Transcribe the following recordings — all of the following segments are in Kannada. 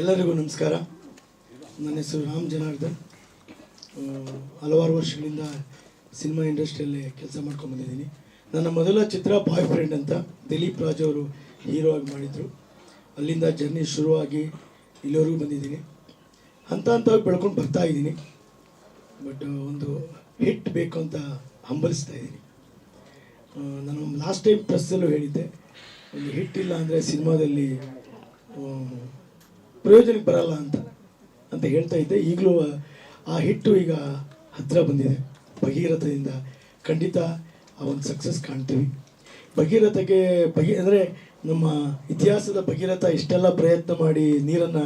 ಎಲ್ಲರಿಗೂ ನಮಸ್ಕಾರ. ನನ್ನ ಹೆಸರು ರಾಮ್ ಜನಾರ್ದನ್. ಹಲವಾರು ವರ್ಷಗಳಿಂದ ಸಿನಿಮಾ ಇಂಡಸ್ಟ್ರಿಯಲ್ಲಿ ಕೆಲಸ ಮಾಡ್ಕೊಂಡ್ಬಂದಿದ್ದೀನಿ ನನ್ನ ಮೊದಲ ಚಿತ್ರ ಬಾಯ್ ಫ್ರೆಂಡ್ ಅಂತ ದಿಲೀಪ್ ರಾಜ್ ಅವರು ಹೀರೋ ಆಗಿ ಮಾಡಿದರು. ಅಲ್ಲಿಂದ ಜರ್ನಿ ಶುರುವಾಗಿ ಇಲ್ಲಿವರೆಗೂ ಬಂದಿದ್ದೀನಿ. ಹಂತ ಹಂತವಾಗಿ ಬೆಳ್ಕೊಂಡು ಬರ್ತಾ ಇದ್ದೀನಿ. ಬಟ್ ಒಂದು ಹಿಟ್ ಬೇಕು ಅಂತ ಹಂಬಲಿಸ್ತಾ ಇದ್ದೀನಿ. ನಾನು ಲಾಸ್ಟ್ ಟೈಮ್ ಪ್ರೆಸ್ಸಲ್ಲೂ ಹೇಳಿದ್ದೆ, ಒಂದು ಹಿಟ್ ಇಲ್ಲ ಅಂದರೆ ಸಿನಿಮಾದಲ್ಲಿ ಪ್ರಯೋಜನಕ್ಕೆ ಬರಲ್ಲ ಅಂತ ಅಂತ ಹೇಳ್ತಾ ಇದ್ದೆ. ಈಗಲೂ ಆ ಹಿಟ್ಟು ಈಗ ಹತ್ತಿರ ಬಂದಿದೆ. ಭಗೀರಥದಿಂದ ಖಂಡಿತ ಆ ಒಂದು ಸಕ್ಸಸ್ ಕಾಣ್ತೀವಿ. ಭಗೀರಥಗೆ ಭಗಿ, ಅಂದರೆ ನಮ್ಮ ಇತಿಹಾಸದ ಭಗೀರಥ ಇಷ್ಟೆಲ್ಲ ಪ್ರಯತ್ನ ಮಾಡಿ ನೀರನ್ನು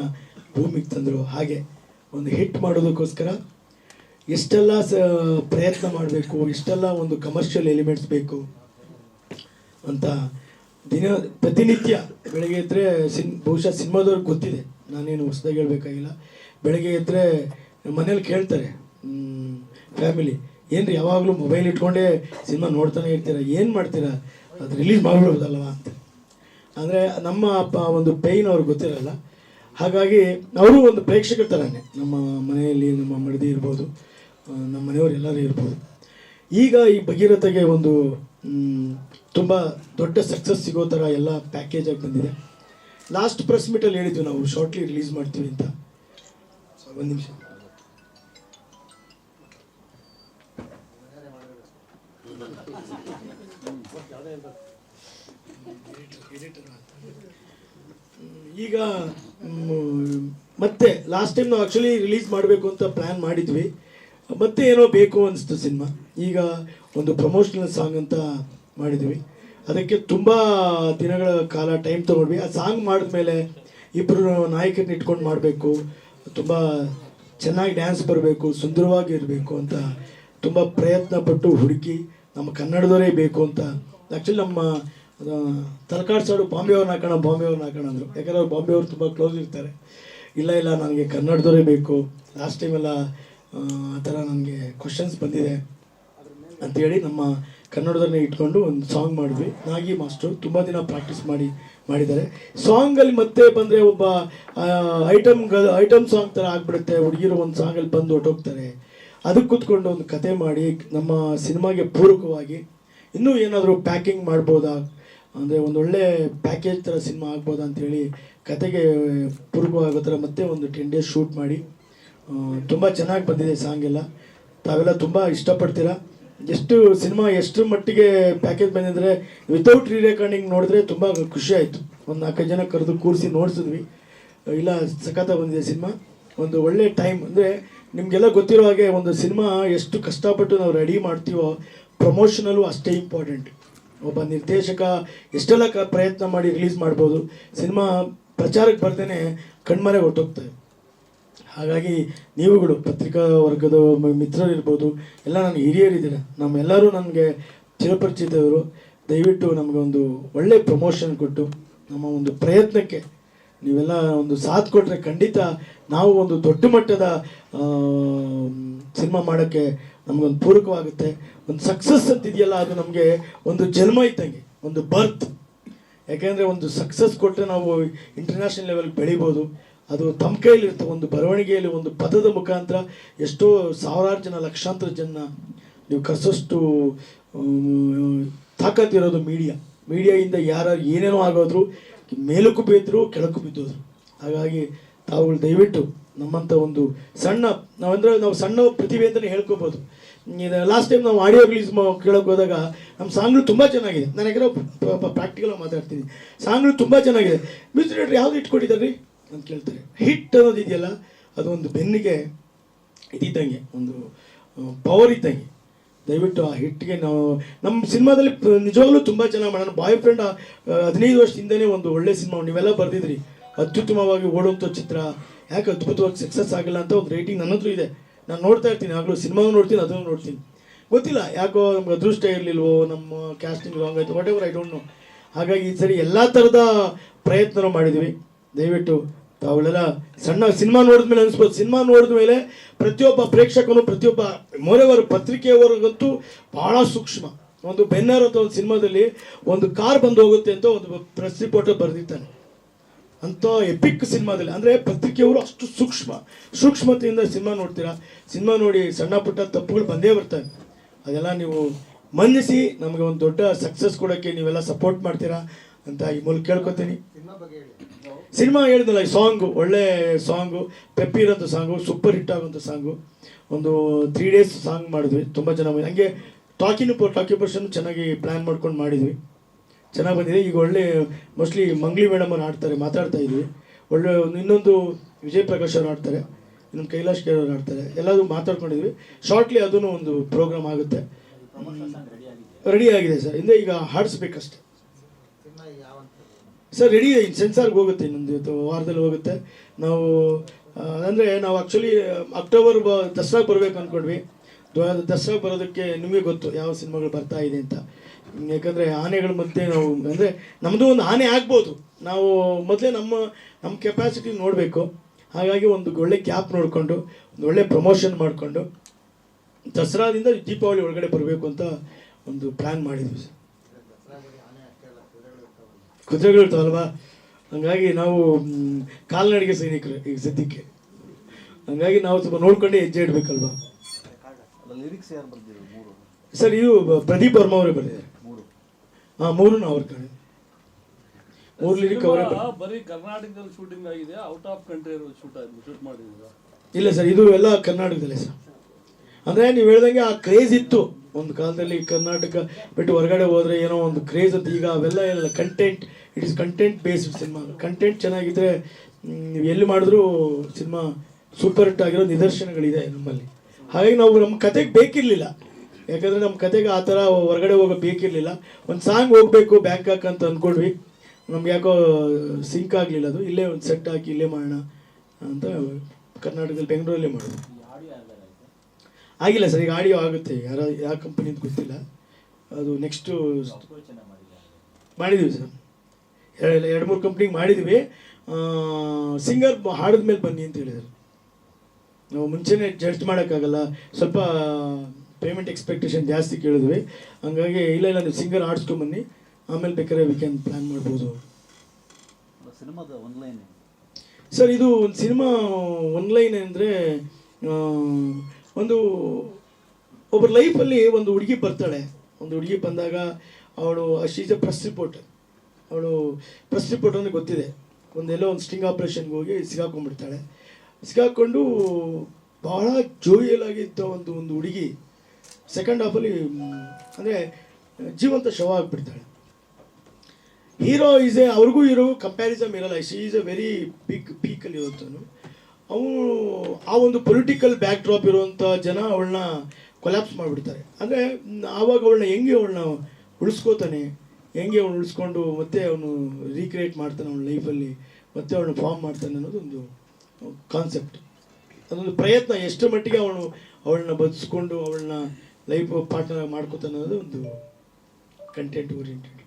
ಭೂಮಿಗೆ ತಂದರು. ಹಾಗೆ ಒಂದು ಹಿಟ್ ಮಾಡೋದಕ್ಕೋಸ್ಕರ ಎಷ್ಟೆಲ್ಲ ಸ, ಪ್ರಯತ್ನ ಮಾಡಬೇಕು, ಇಷ್ಟೆಲ್ಲ ಒಂದು ಕಮರ್ಷಿಯಲ್ ಎಲಿಮೆಂಟ್ಸ್ ಬೇಕು ಅಂತ ದಿನ, ಪ್ರತಿನಿತ್ಯ ಬೆಳಗ್ಗೆ ಎದ್ದರೆ ಸಿನ್, ಬಹುಶಃ ಸಿನಿಮಾದವ್ರಿಗೆ ಗೊತ್ತಿದೆ. ನಾನೇನು ಹೊಸದಾಗಿ ಹೇಳಬೇಕಾಗಿಲ್ಲ. ಬೆಳಗ್ಗೆ ಎದ್ದರೆ ಮನೇಲಿ ಕೇಳ್ತಾರೆ ಫ್ಯಾಮಿಲಿ, ಏನ್ರಿ ಯಾವಾಗಲೂ ಮೊಬೈಲ್ ಇಟ್ಕೊಂಡೇ ಸಿನಿಮಾ ನೋಡ್ತಾನೆ ಇರ್ತೀರಾ, ಏನು ಮಾಡ್ತೀರಾ? ಅದು ರಿಲೀಸ್ ಮಾಡಿಬಿಡ್ಬೋದಲ್ವ? ಅಂತ. ಅಂದರೆ ನಮ್ಮ ಅಪ್ಪ ಒಂದು ಪೇಯ್ನ್ ಅವ್ರಿಗೆ ಗೊತ್ತಿರಲ್ಲ, ಹಾಗಾಗಿ ಅವರು ಒಂದು ಪ್ರೇಕ್ಷಕರ ಥರನೇ ನಮ್ಮ ಮನೆಯಲ್ಲಿ ನಮ್ಮ ಮಡದಿ ಇರ್ಬೋದು ನಮ್ಮ ಮನೆಯವರು ಎಲ್ಲರೂ ಇರ್ಬೋದು. ಈಗ ಈ ಭಗೀರಥಗೆ ಒಂದು ತುಂಬ ದೊಡ್ಡ ಸಕ್ಸಸ್ ಸಿಗೋ ಥರ ಎಲ್ಲ ಪ್ಯಾಕೇಜಾಗಿ ಬಂದಿದೆ. ಲಾಸ್ಟ್ ಪ್ರೆಸ್ ಮೀಟಲ್ಲಿ ಹೇಳಿದ್ವಿ ನಾವು ಶಾರ್ಟ್ಲಿ ರಿಲೀಸ್ ಮಾಡ್ತೀವಿ ಅಂತ. ಒಂದು ನಿಮಿಷ. ಈಗ ಮತ್ತೆ ಲಾಸ್ಟ್ ಟೈಮ್ ನಾವು ಆ್ಯಕ್ಚುಲಿ ರಿಲೀಸ್ ಮಾಡಬೇಕು ಅಂತ ಪ್ಲ್ಯಾನ್ ಮಾಡಿದ್ವಿ. ಮತ್ತೆ ಏನೋ ಬೇಕು ಅನಿಸ್ತು ಸಿನಿಮಾ. ಈಗ ಒಂದು ಪ್ರಮೋಷನಲ್ ಸಾಂಗ್ ಅಂತ ಮಾಡಿದ್ವಿ. ಅದಕ್ಕೆ ತುಂಬ ದಿನಗಳ ಕಾಲ ಟೈಮ್ ತಗೊಂಡ್ವಿ. ಆ ಸಾಂಗ್ ಮಾಡಿದ್ಮೇಲೆ ಇಬ್ಬರು ನಾಯಕರನ್ನ ಇಟ್ಕೊಂಡು ಮಾಡಬೇಕು. ತುಂಬ ಚೆನ್ನಾಗಿ ಡ್ಯಾನ್ಸ್ ಬರಬೇಕು, ಸುಂದರವಾಗಿ ಇರಬೇಕು ಅಂತ ತುಂಬ ಪ್ರಯತ್ನ ಪಟ್ಟು ಹುಡುಕಿ ನಮ್ಮ ಕನ್ನಡದವರೇ ಬೇಕು ಅಂತ. ಆ್ಯಕ್ಚುಲಿ ನಮ್ಮ ತಲಕಾಡ್ ಸಾಡು ಬಾಂಬೆ ಅವ್ರನ್ನ ಹಾಕೋಣ, ಬಾಂಬೆ ಅವ್ರನ್ನ ಹಾಕೋಣ ಅಂದರು. ಯಾಕಂದ್ರೆ ಅವ್ರು ಬಾಂಬೆ ಅವ್ರು ತುಂಬ ಕ್ಲೋಸ್ ಇರ್ತಾರೆ. ಇಲ್ಲ ಇಲ್ಲ, ನನಗೆ ಕನ್ನಡದವರೇ ಬೇಕು. ಲಾಸ್ಟ್ ಟೈಮೆಲ್ಲ ಆ ಥರ ನನಗೆ ಕ್ವಶನ್ಸ್ ಬಂದಿದೆ. ಅಂಥೇಳಿ ನಮ್ಮ ಕನ್ನಡದನ್ನೇ ಇಟ್ಕೊಂಡು ಒಂದು ಸಾಂಗ್ ಮಾಡಿದ್ವಿ. ನಾಗಿ ಮಾಸ್ಟರ್ ತುಂಬ ದಿನ ಪ್ರಾಕ್ಟೀಸ್ ಮಾಡಿ, ಮಾಡಿದ್ದಾರೆ. ಸಾಂಗಲ್ಲಿ ಮತ್ತೆ ಬಂದರೆ ಒಬ್ಬ ಐಟಮ್ ಐಟಮ್ ಸಾಂಗ್ ಥರ ಆಗ್ಬಿಡುತ್ತೆ. ಹುಡುಗಿರು ಒಂದು ಸಾಂಗಲ್ಲಿ ಬಂದು ಹೊಟ್ಟೋಗ್ತಾರೆ ಅದಕ್ಕೆ ಕೂತ್ಕೊಂಡು ಒಂದು ಕತೆ ಮಾಡಿ, ನಮ್ಮ ಸಿನಿಮಾಗೆ ಪೂರಕವಾಗಿ ಇನ್ನೂ ಏನಾದರೂ ಪ್ಯಾಕಿಂಗ್ ಮಾಡ್ಬೋದಾ? ಅಂದರೆ ಒಂದು ಒಳ್ಳೆ ಪ್ಯಾಕೇಜ್ ಥರ ಸಿನಿಮಾ ಆಗ್ಬೋದಾ ಅಂಥೇಳಿ ಕತೆಗೆ ಪೂರಕವಾಗೋ ಥರ ಮತ್ತೆ ಒಂದು ಟೆನ್ ಡೇಸ್ ಶೂಟ್ ಮಾಡಿ ತುಂಬ ಚೆನ್ನಾಗಿ ಬಂದಿದೆ ಸಾಂಗೆಲ್ಲ ತಾವೆಲ್ಲ ತುಂಬ ಇಷ್ಟಪಡ್ತೀರಾ? ಎಷ್ಟು ಸಿನಿಮಾ ಎಷ್ಟು ಮಟ್ಟಿಗೆ ಪ್ಯಾಕೇಜ್ ಬಂದಿದ್ರೆ ವಿತೌಟ್ ರೀ ರೆಕಾರ್ಡಿಂಗ್ ನೋಡಿದ್ರೆ ತುಂಬ ಖುಷಿ ಆಯಿತು. ಒಂದು ನಾಲ್ಕೈದು ಜನ ಕರೆದು ಕೂರಿಸಿ ನೋಡಿಸಿದ್ವಿ. ಇಲ್ಲ ಸಖತ್ತ ಬಂದಿದೆ ಸಿನಿಮಾ. ಒಂದು ಒಳ್ಳೆ ಟೈಮ್ ಅಂದರೆ ನಿಮಗೆಲ್ಲ ಗೊತ್ತಿರೋ ಹಾಗೆ ಒಂದು ಸಿನಿಮಾ ಎಷ್ಟು ಕಷ್ಟಪಟ್ಟು ನಾವು ರೆಡಿ ಮಾಡ್ತೀವೋ ಪ್ರಮೋಷನಲ್ಲೂ ಅಷ್ಟೇ ಇಂಪಾರ್ಟೆಂಟ್ ಒಬ್ಬ ನಿರ್ದೇಶಕ ಎಷ್ಟೆಲ್ಲ ಪ್ರಯತ್ನ ಮಾಡಿ ರಿಲೀಸ್ ಮಾಡ್ಬೋದು, ಸಿನಿಮಾ ಪ್ರಚಾರಕ್ಕೆ ಬರ್ದೇ ಕಣ್ಮರೆ ಹೊಟ್ಟೋಗ್ತದೆ ಹಾಗಾಗಿ ನೀವುಗಳು ಪತ್ರಿಕಾ ವರ್ಗದ ಮಿತ್ರರಿರ್ಬೋದು, ಎಲ್ಲ ನನ್ನ ಹಿರಿಯರಿದ್ದೀರ. ನಮ್ಮೆಲ್ಲರೂ ನನಗೆ ಚಿರಪರಿಚಿತವರು ದಯವಿಟ್ಟು ನಮಗೆ ಒಂದು ಒಳ್ಳೆ ಪ್ರಮೋಷನ್ ಕೊಟ್ಟು, ನಮ್ಮ ಒಂದು ಪ್ರಯತ್ನಕ್ಕೆ ನೀವೆಲ್ಲ ಒಂದು ಸಾಥ್ ಕೊಟ್ಟರೆ ಖಂಡಿತ ನಾವು ಒಂದು ದೊಡ್ಡ ಮಟ್ಟದ ಸಿನಿಮಾ ಮಾಡೋಕ್ಕೆ ನಮಗೊಂದು ಪೂರಕವಾಗುತ್ತೆ. ಒಂದು ಸಕ್ಸಸ್ ಅಂತಿದೆಯಲ್ಲ, ಅದು ನಮಗೆ ಒಂದು ಜನ್ಮ ಇದ್ದಂಗೆ, ಒಂದು ಬರ್ತ್ ಯಾಕೆಂದರೆ ಒಂದು ಸಕ್ಸಸ್ ಕೊಟ್ಟರೆ ನಾವು ಇಂಟರ್ನ್ಯಾಷನಲ್ ಲೆವೆಲ್ಗೆ ಬೆಳಿಬೋದು. ಅದು ತಮ್ಮ ಕೈಲಿರುತ್ತೆ ಒಂದು ಬರವಣಿಗೆಯಲ್ಲಿ ಒಂದು ಪದದ ಮುಖಾಂತರ ಎಷ್ಟೋ ಸಾವಿರಾರು ಜನ, ಲಕ್ಷಾಂತರ ಜನ ನೀವು ಕರೆಸೋಷ್ಟು ತಾಕತ್ತಿರೋದು ಮೀಡಿಯಾ ಮೀಡಿಯಾಯಿಂದ ಯಾರು ಏನೇನೋ ಆಗೋದ್ರು ಮೇಲಕ್ಕೂ ಬಿದ್ದರು ಕೆಳಕ್ಕೂ ಬಿದ್ದೋದ್ರು. ಹಾಗಾಗಿ ತಾವುಗಳು ದಯವಿಟ್ಟು ನಮ್ಮಂಥ ಒಂದು ಸಣ್ಣ, ನಾವಂದ್ರೆ ನಾವು ಸಣ್ಣ ಪ್ರತಿಭೆ ಅಂತಲೇ ಹೇಳ್ಕೊಬೋದು. ಲಾಸ್ಟ್ ಟೈಮ್ ನಾವು ಆಡಿಯೋ ರಿಲೀಸ್ ಕೇಳೋಕೆ ಹೋದಾಗ ನಮ್ಮ ಸಾಂಗ್ಗಳು ತುಂಬ ಚೆನ್ನಾಗಿದೆ. ನನಗೆ ಯಾಕಂದ್ರೆ ಪ್ರಾಕ್ಟಿಕಲ್ ಮಾತಾಡ್ತೀನಿ. ಸಾಂಗ್ಗಳು ತುಂಬ ಚೆನ್ನಾಗಿದೆ. ಮ್ಯೂಸಿಕ್ ಡೈರೆಕ್ಟ್ರ್ ಯಾವ್ದು ಇಟ್ಕೊಂಡಿದ್ದಾರೆ? ರೀ ಅಂತ ಕೇಳ್ತಾರೆ. ಹಿಟ್ ಅನ್ನೋದು ಇದೆಯಲ್ಲ, ಅದು ಒಂದು ಬೆನ್ನಿಗೆ ಇದ್ದಂಗೆ, ಒಂದು ಪವರ್ ಇದ್ದಂಗೆ. ದಯವಿಟ್ಟು ಆ ಹಿಟ್ಗೆ ನಾವು ನಮ್ಮ ಸಿನಿಮಾದಲ್ಲಿ ನಿಜವಾಗ್ಲೂ ತುಂಬ ಚೆನ್ನಾಗಿ ಮಾಡೋಣ ಬಾಯ್ ಫ್ರೆಂಡ್ ಹದಿನೈದು ವರ್ಷದಿಂದನೇ ಒಂದು ಒಳ್ಳೆ ಸಿನಿಮಾ, ನೀವೆಲ್ಲ ಬರೆದಿದ್ರಿ. ಅತ್ಯುತ್ತಮವಾಗಿ ಓಡುವಂಥ ಚಿತ್ರ, ಯಾಕೆ ಅದ್ಭುತವಾಗಿ ಸಕ್ಸಸ್ ಆಗಿಲ್ಲ ಅಂತ ಒಂದು ರೇಟಿಂಗ್ ನನ್ನ ಇದೆ. ನಾನು ನೋಡ್ತಾ ಇರ್ತೀನಿ, ಆಗಲೂ ಸಿನಿಮಾನು ನೋಡ್ತೀನಿ, ಅದನ್ನು ನೋಡ್ತೀನಿ. ಗೊತ್ತಿಲ್ಲ, ಯಾಕೋ ನಮ್ಗೆ ಅದೃಷ್ಟ ಇರಲಿಲ್ವೋ, ನಮ್ಮ ಕ್ಯಾಸ್ಟಿಂಗ್ ರಾಂಗ್ ಆಯಿತು whatever I don't know ಹಾಗಾಗಿ ಈ ಸರಿ ಎಲ್ಲ ಥರದ ಪ್ರಯತ್ನ ಮಾಡಿದ್ವಿ ದಯವಿಟ್ಟು ತಾವುಗಳೆಲ್ಲ ಸಣ್ಣ ಸಿನಿಮಾ ನೋಡಿದ್ಮೇಲೆ ಅನಿಸ್ಬೋದು. ಸಿನಿಮಾ ನೋಡಿದ ಮೇಲೆ ಪ್ರತಿಯೊಬ್ಬ ಪ್ರೇಕ್ಷಕನು, ಪ್ರತಿಯೊಬ್ಬ ಮೋರೆವರು ಪತ್ರಿಕೆಯವರಿಗಂತೂ ಭಾಳ ಸೂಕ್ಷ್ಮ. ಒಂದು ಬೆನ್ನರ್ ಅಂತ ಒಂದು ಸಿನಿಮಾದಲ್ಲಿ ಒಂದು ಕಾರ್ ಬಂದು ಹೋಗುತ್ತೆ ಅಂತ ಒಂದು ಪ್ರೆಸ್ ರಿಪೋರ್ಟರ್ ಬರೆದಿರ್ತಾನೆ ಅಂಥ ಎಪಿಕ್ ಸಿನಿಮಾದಲ್ಲಿ. ಅಂದರೆ ಪತ್ರಿಕೆಯವರು ಅಷ್ಟು ಸೂಕ್ಷ್ಮ. ಸೂಕ್ಷ್ಮತೆಯಿಂದ ಸಿನಿಮಾ ನೋಡ್ತೀರಾ? ಸಿನಿಮಾ ನೋಡಿ ಸಣ್ಣ ಪುಟ್ಟ ತಪ್ಪುಗಳು ಬಂದೇ ಬರ್ತವೆ. ಅದೆಲ್ಲ ನೀವು ಮನ್ನಿಸಿ ನಮಗೆ ಒಂದು ದೊಡ್ಡ ಸಕ್ಸಸ್ ಕೊಡೋಕ್ಕೆ ನೀವೆಲ್ಲ ಸಪೋರ್ಟ್ ಮಾಡ್ತೀರಾ ಅಂತ ಈ ಮೂಲಕ ಕೇಳ್ಕೊತೀನಿ. ಸಿನಿಮಾ ಹೇಳಿದ್ನಲ್ಲ ಈ ಸಾಂಗು ಒಳ್ಳೆ ಸಾಂಗು ಪೆಪ್ಪಿ ಇರೋಂಥ ಸಾಂಗು ಸೂಪರ್ ಹಿಟ್ ಆಗೋಂಥ ಸಾಂಗು ಒಂದು ತ್ರೀ ಡೇಸ್ ಸಾಂಗ್ ಮಾಡಿದ್ವಿ ತುಂಬ ಚೆನ್ನಾಗಿ ಹಂಗೆ ಟಾಕಿನು ಟಾಕಿ ಪರ್ಸನ್ ಚೆನ್ನಾಗಿ ಪ್ಲ್ಯಾನ್ ಮಾಡ್ಕೊಂಡು ಮಾಡಿದ್ವಿ. ಚೆನ್ನಾಗಿ ಬಂದಿದೆ. ಈಗ ಒಳ್ಳೆ ಮೋಸ್ಟ್ಲಿ ಮಂಗ್ಲಿ ಮೇಡಮ್ ಅವ್ರು ಆಡ್ತಾರೆ ಮಾತಾಡ್ತಾ ಇದ್ವಿ. ಒಳ್ಳೆ ಒಂದು ಇನ್ನೊಂದು ವಿಜಯ್ ಪ್ರಕಾಶ್ ಅವರು ಆಡ್ತಾರೆ ಇನ್ನೊಂದು ಕೈಲಾಶ್ ಕೇರ್ ಅವ್ರು ಆಡ್ತಾರೆ ಎಲ್ಲದೂ ಮಾತಾಡ್ಕೊಂಡಿದ್ವಿ. ಶಾರ್ಟ್ಲಿ ಅದೂ ಒಂದು ಪ್ರೋಗ್ರಾಮ್ ಆಗುತ್ತೆ. ರೆಡಿ ಆಗಿದೆ. ಸರ್. ಇಂದ ಈಗ ಹಾಡಿಸ್ಬೇಕಷ್ಟೆ. ಸರ್ ರೆಡಿ ಸೆನ್ಸಾರ್ಗೆ ಹೋಗುತ್ತೆ ಇನ್ನೊಂದು ಇವತ್ತು ವಾರದಲ್ಲಿ ಹೋಗುತ್ತೆ. ನಾವು ಅಂದರೆ ನಾವು ಆ್ಯಕ್ಚುಲಿ ಅಕ್ಟೋಬರ್ ಬ ದಸರಾಗೆ ಬರಬೇಕು ಅಂದ್ಕೊಂಡ್ವಿ ದಸರಾ ದಸರಾಗೆ ಬರೋದಕ್ಕೆ ನಿಮಗೆ ಗೊತ್ತು ಯಾವ ಸಿನಿಮಾಗಳು ಬರ್ತಾ ಇದೆ ಅಂತ. ಯಾಕಂದರೆ ಆನೆಗಳ ಮಧ್ಯೆ ನಾವು ಅಂದರೆ ನಮ್ಮದು ಒಂದು ಆನೆ ಆಗ್ಬೋದು. ನಾವು ಮೊದಲೇ ನಮ್ಮ ನಮ್ಮ ಕೆಪಾಸಿಟಿ ನೋಡಬೇಕು. ಹಾಗಾಗಿ ಒಂದು ಒಳ್ಳೆ ಕ್ಯಾಪ್ ನೋಡಿಕೊಂಡು ಒಂದು ಒಳ್ಳೆ ಪ್ರಮೋಷನ್ ಮಾಡಿಕೊಂಡು ದಸರಾದಿಂದ ದೀಪಾವಳಿ ಒಳಗಡೆ ಬರಬೇಕು ಅಂತ ಒಂದು ಪ್ಲ್ಯಾನ್ ಮಾಡಿದ್ವಿ ಸರ್. ಕುದುರೆಗಳು ಇರ್ತಾವಲ್ವಾ? ಹಂಗಾಗಿ ನಾವು ಕಾಲ್ನಡಿಗೆ ಸೈನಿಕರು ಈಗ ಸದ್ಯಕ್ಕೆ. ಹಂಗಾಗಿ ನಾವು ಸ್ವಲ್ಪ ನೋಡ್ಕೊಂಡೇ ಹೆಜ್ಜೆ ಇಡಬೇಕಲ್ವಾ? ಸರ್ ಇದು ಪ್ರದೀಪ್ ವರ್ಮ ಅವರೇ ಬರೆದಿದ್ದಾರೆ. ಮೂರು ಹಾಂ ಮೂರು ಅವ್ರ ಕಡೆ. ಮೂರು ಲಿರಿಕ್ ಅವರೇ ಬರೀ ಕರ್ನಾಟಕದಲ್ಲಿ ಶೂಟಿಂಗ್ ಆಗಿದೆ out of country shoot shoot ಮಾಡಿದ್ದೀರಾ? ಇಲ್ಲ ಸರ್ ಇದು ಎಲ್ಲ ಕರ್ನಾಟಕದಲ್ಲೇ ಸರ್. ಅಂದರೆ ನೀವು ಹೇಳ್ದಂಗೆ ಆ ಕ್ರೇಜ್ ಇತ್ತು. ಒಂದು ಕಾಲದಲ್ಲಿ ಕರ್ನಾಟಕ ಬಿಟ್ಟು ಹೊರಗಡೆ ಹೋದರೆ ಏನೋ ಒಂದು ಕ್ರೇಜ್ ಅಂತ. ಈಗ ಅವೆಲ್ಲ ಇಲ್ಲ content it is content based cinema content ಚೆನ್ನಾಗಿದ್ದರೆ ನೀವು ಎಲ್ಲಿ ಮಾಡಿದ್ರೂ ಸಿನಿಮಾ ಸೂಪರ್ ಹಿಟ್ ಆಗಿರೋ ನಿದರ್ಶನಗಳಿದೆ ನಮ್ಮಲ್ಲಿ. ಹಾಗಾಗಿ ನಾವು ನಮ್ಮ ಕತೆಗೆ ಬೇಕಿರಲಿಲ್ಲ. ಯಾಕಂದರೆ ನಮ್ಮ ಕತೆಗೆ ಆ ಥರ ಹೊರಗಡೆ ಹೋಗೋ ಬೇಕಿರಲಿಲ್ಲ. ಒಂದು ಸಾಂಗ್ ಹೋಗಬೇಕು ಬ್ಯಾಂಕಾಕ್ ಅಂತ ಅಂದ್ಕೊಂಡ್ವಿ ನಮ್ಗೆ ಯಾಕೋ ಸಿಂಕ್ ಆಗಲಿಲ್ಲ ಅದು. ಇಲ್ಲೇ ಒಂದು ಸೆಟ್ ಹಾಕಿ ಇಲ್ಲೇ ಮಾಡೋಣ ಅಂತ ಕರ್ನಾಟಕದಲ್ಲಿ ಬೆಂಗಳೂರಲ್ಲೇ ಮಾಡೋದು. ಆಗಿಲ್ಲ ಸರ್, ಈಗ ಆಡಿಯೋ ಆಗುತ್ತೆ. ಯಾರ, ಯಾವ ಕಂಪನಿ ಅಂತ ಗೊತ್ತಿಲ್ಲ. ಅದು ನೆಕ್ಸ್ಟು ಮಾಡಿದ್ದೀವಿ ಸರ್. ಎರಡು ಮೂರು ಕಂಪ್ನಿಗೆ ಮಾಡಿದ್ದೀವಿ ಸಿಂಗರ್ ಹಾಡಿದ ಮೇಲೆ ಬನ್ನಿ ಅಂತ ಹೇಳಿದರು. ನಾವು ಮುಂಚೆನೇ ಜಡ್ಜ್ ಮಾಡೋಕ್ಕಾಗಲ್ಲ. ಸ್ವಲ್ಪ ಪೇಮೆಂಟ್ ಎಕ್ಸ್ಪೆಕ್ಟೇಷನ್ ಜಾಸ್ತಿ ಕೇಳಿದ್ವಿ. ಹಂಗಾಗಿ ಇಲ್ಲ ಇಲ್ಲ, ನೀವು ಸಿಂಗರ್ ಆಡಿಸ್ಕೊಂಬನ್ನಿ ಆಮೇಲೆ ಬೇಕಾದ್ರೆ ವಿ ಕ್ಯಾನ್ ಪ್ಲ್ಯಾನ್ ಮಾಡ್ಬೋದು. ಸರ್, ಇದು ಒಂದು ಸಿನಿಮಾ ಒನ್ಲೈನ್ ಅಂದರೆ ಒಂದು, ಒಬ್ಬರ ಲೈಫಲ್ಲಿ ಒಂದು ಹುಡುಗಿ ಬರ್ತಾಳೆ. ಒಂದು ಹುಡುಗಿ ಬಂದಾಗ ಅವಳು ಶೀಸ್ ಎ ಪ್ರೆಸ್ ರಿಪೋರ್ಟ್ ಅವಳು ಪ್ರೆಸ್ ರಿಪೋರ್ಟ್ ಅಂದರೆ ಗೊತ್ತಿದೆ. ಒಂದೆಲ್ಲೋ ಒಂದು ಸ್ಟಿಂಗ್ ಆಪ್ರೇಷನ್ಗೆ ಹೋಗಿ ಸಿಗಾಕೊಂಡ್ಬಿಡ್ತಾಳೆ. ಸಿಗಾಕೊಂಡು ಬಹಳ ಜೋಯಿಯಲ್ ಆಗಿದ್ದ ಒಂದು ಒಂದು ಹುಡುಗಿ ಸೆಕೆಂಡ್ ಹಾಫಲ್ಲಿ ಅಂದರೆ ಜೀವಂತ ಶವ ಆಗಿಬಿಡ್ತಾಳೆ. ಹೀರೋ ಈಸ್ ಎ ಅವ್ರಿಗೂ ಇರೋ ಕಂಪ್ಯಾರಿಸಮ್ ಇರಲ್ಲ. She is a very big ಪೀಕಲ್ಲಿ ಇರುತ್ತಾನು ಅವನು ಆ ಒಂದು ಪೊಲಿಟಿಕಲ್ ಬ್ಯಾಕ್ ಡ್ರಾಪ್ ಇರುವಂಥ ಜನ ಅವಳನ್ನ ಕೊಲ್ಯಾಪ್ಸ್ ಮಾಡಿಬಿಡ್ತಾರೆ. ಅಂದರೆ ಆವಾಗ ಅವಳನ್ನ ಹೆಂಗೆ ಅವಳನ್ನ ಉಳಿಸ್ಕೋತಾನೆ? ಹೆಂಗೆ ಅವನು ಉಳಿಸ್ಕೊಂಡು ಮತ್ತೆ ಅವನು ರೀಕ್ರಿಯೇಟ್ ಮಾಡ್ತಾನೆ ಅವನ ಲೈಫಲ್ಲಿ ಮತ್ತೆ ಅವಳನ್ನ ಫಾರ್ಮ್ ಮಾಡ್ತಾನೆ ಅನ್ನೋದು ಒಂದು ಕಾನ್ಸೆಪ್ಟ್ ಅದೊಂದು ಪ್ರಯತ್ನ, ಎಷ್ಟು ಮಟ್ಟಿಗೆ ಅವನು ಅವಳನ್ನ ಬದುಕಿಸ್ಕೊಂಡು ಅವಳನ್ನ ಲೈಫ್ ಪಾರ್ಟ್ನರ್ ಮಾಡ್ಕೋತಾನೆ ಅನ್ನೋದು ಒಂದು ಕಂಟೆಂಟ್ ಓರಿಯೆಂಟೆಡ್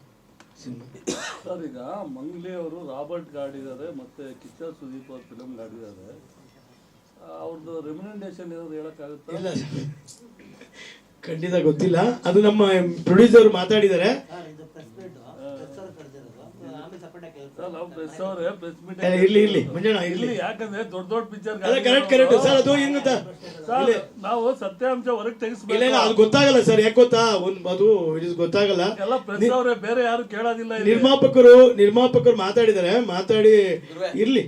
ಸರ್ ಈಗ ಮಂಗ್ಲಿ ಅವರು ರಾಬರ್ಟ್ ಗಾಡಿದ್ದಾರೆ ಮತ್ತೆ ಕಿಚ್ಚ ಸುದೀಪ್ ಅವ್ರ ಫಿಲಮ್ ಗಾಡಿದ್ದಾರೆ. ಅವ್ರದ್ದು ರೆಮಿನೆಂಡೇಶನ್ ಏನಾದ್ರು ಹೇಳಕ್ಕಾಗುತ್ತಾ? ಇಲ್ಲ ಖಂಡಿತ ಗೊತ್ತಿಲ್ಲ. ಅದು ನಮ್ಮ ಪ್ರೊಡ್ಯೂಸರ್ ಮಾತಾಡಿದ್ದಾರೆ ಸರ್ ನಾವು ಪ್ರೆಸ್ ಅವರೇ ಪ್ರೆಸ್ ಮೀಟ್ ಏ, ಇರ್ಲಿ ಇರ್ಲಿ. ಮಂಜಣ್ಣ ಇರ್ಲಿ. ಇಲ್ಲಿ ಯಾಕಂದ್ರೆ ದೊಡ್ಡ ದೊಡ್ಡ ಪಿಕ್ಚರ್ ಅಲ್ಲ ಕರೆಕ್ಟ್ ಕರೆಕ್ಟ್ ಸರ್ ಅದು ಹೆಂಗ್ ಗೊತ್ತಾ? ಇಲ್ಲ. ನಾವು ಸತ್ಯಾಂಶ ಹೊರಗೆ ಇಲ್ಲ ಇಲ್ಲ ತೆಗಿಸ್ಬೇಕು ಅದು ಗೊತ್ತಾಗಲ್ಲ ಸರ್ ಯಾಕೆ ಗೊತ್ತಾ? ಒಂದು ಅದು is ಗೊತ್ತಾಗಲ್ಲ. ಎಲ್ಲ ಪ್ರೆಸ್ ಅವರೇ ಬೇರೆ ಯಾರು ಕೇಳೋದಿಲ್ಲ ನಿರ್ಮಾಪಕರು ನಿರ್ಮಾಪಕರು ಮಾತಾಡಿದ್ದಾರೆ ಮಾತಾಡಿ ಇರ್ಲಿ.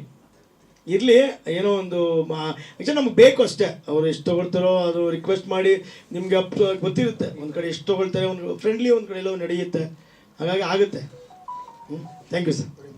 ಇರ್ಲಿ ಏನೋ ಒಂದು ಆಕ್ಚುಲಿ ನಮ್ಗೆ ಬೇಕು ಅಷ್ಟೇ. ಅವ್ರು ಎಷ್ಟು ತಗೊಳ್ತಾರೋ ಅದು ರಿಕ್ವೆಸ್ಟ್ ಮಾಡಿ ನಿಮ್ಗೆ ಅಪ್ ಗೊತ್ತಿರುತ್ತೆ. ಒಂದು ಕಡೆ ಎಷ್ಟು ತಗೊಳ್ತಾರೆ ಒಂದು ಫ್ರೆಂಡ್ಲಿ ಒಂದು ಕಡೆ ಎಲ್ಲ ನಡೆಯುತ್ತೆ. ಹಾಗಾಗಿ ಆಗುತ್ತೆ. ಹ್ಞೂ ಥ್ಯಾಂಕ್ ಯು ಸರ್